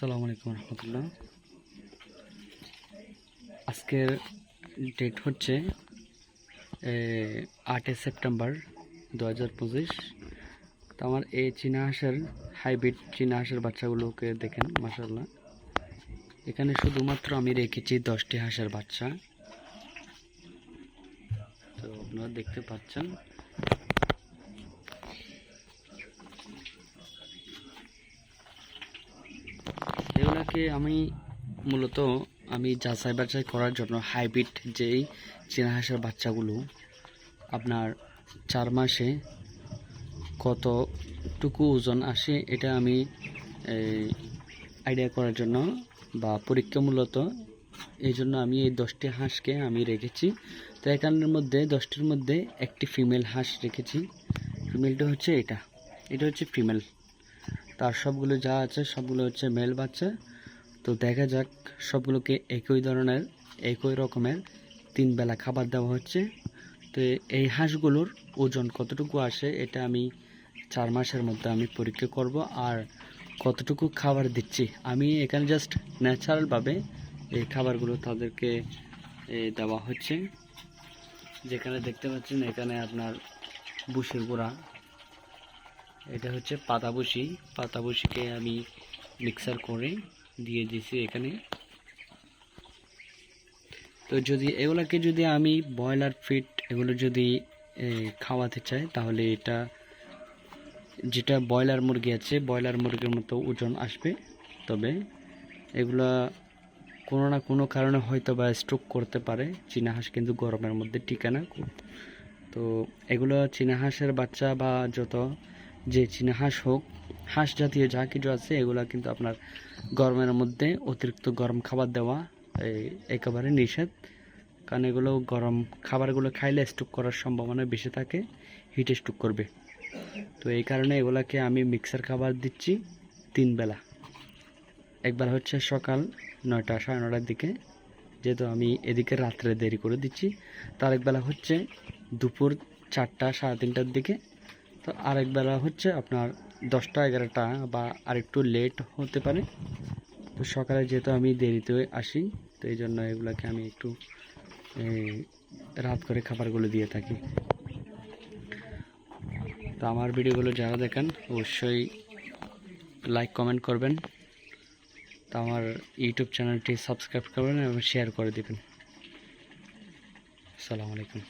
আসসালামু আলাইকুম রহমতুল্লাহ। আজকের ডেট হচ্ছে আটই সেপ্টেম্বর দু হাজার পঁচিশ। তো আমার এই চীনা হাঁসের হাইব্রিড চীনা হাঁসের বাচ্চাগুলোকে দেখেন মাসাল্লাহ এখানে শুধুমাত্র আমি রেখেছি দশটি হাঁসের বাচ্চা। তো আপনারা দেখতে পাচ্ছেন এগুলাকে আমি মূলত আমি যাচাই বাছাই করার জন্য হাইব্রিড যেই চীনা হাঁসের বাচ্চাগুলো আপনার চার মাসে কতটুকু ওজন আসে এটা আমি আইডিয়া করার জন্য বা পরীক্ষা মূলত এই জন্য আমি এই দশটি হাঁসকে আমি রেখেছি। তো এখানের মধ্যে, দশটির মধ্যে একটি ফিমেল হাঁস রেখেছি। ফিমেলটা হচ্ছে এটা এটা হচ্ছে ফিমেল তার সবগুলো যা আছে সবগুলো হচ্ছে মেল বাচ্চা। তো দেখা যাক, সবগুলোকে একই ধরনের, একই রকমের তিন বেলা খাবার দেওয়া হচ্ছে। তো এই হাঁসগুলোর ওজন কতটুকু আসে, এটা আমি চার মাসের মধ্যে আমি পরীক্ষা করব। আর কতটুকু খাবার দিচ্ছি, আমি এখানে জাস্ট ন্যাচারালভাবে এই খাবারগুলো তাদেরকে দেওয়া হচ্ছে। যেখানে দেখতে পাচ্ছেন, এখানে আপনার বুশের গুঁড়া। এটা হচ্ছে পাতাবুসি। পাতাবুসিকে আমি মিক্সার করে দিয়ে দিয়েছি এখানে। তো যদি এগুলোকে যদি আমি ব্রয়লার ফিট এগুলো যদি খাওয়াতে চাই, তাহলে এটা, যেটা ব্রয়লার মুরগি আছে, ব্রয়লার মুরগির মতো ওজন আসবে। তবে এগুলা কোনো না কোনো কারণে হয়তো বা স্ট্রোক করতে পারে। চীনা হাঁস কিন্তু গরমের মধ্যে টিকে না তো এগুলো চীনা হাঁসের বাচ্চা বা যত যে চীনা হাঁস হোক হাঁস জাতীয় যা কিছু আছে, এগুলো কিন্তু আপনার গরমের মধ্যে অতিরিক্ত গরম খাবার দেওয়া একেবারে নিষেধ। কারণ এগুলো গরম খাবারগুলো খাইলে স্ট্রোক করার সম্ভাবনা বেশি থাকে হিটে স্ট্রোক করবে। তো এই কারণে এগুলাকে আমি মিক্সার খাবার দিচ্ছি তিন বেলা। একবার হচ্ছে সকাল নয়টা, সাড়ে নটার দিকে, যেহেতু আমি এদিকে রাত্রে দেরি করে দিচ্ছি। তার এক বেলা হচ্ছে দুপুর চারটা, সাড়ে তিনটার দিকে। তো আরেক বেলা হচ্ছে আপনার দশটা, এগারোটা বা আরেকটু লেট হতে পারে। তো সকালে যেহেতু আমি দেরিতে আসি, তো এই জন্য এগুলোকে আমি একটু রাত করে খাবারগুলো দিয়ে থাকি। তো আমার ভিডিওগুলো যারা দেখেন, অবশ্যই লাইক কমেন্ট করবেন। তো আমার ইউটিউব চ্যানেলটি সাবস্ক্রাইব করবেন এবং শেয়ার করে দেবেন। আসসালামু আলাইকুম।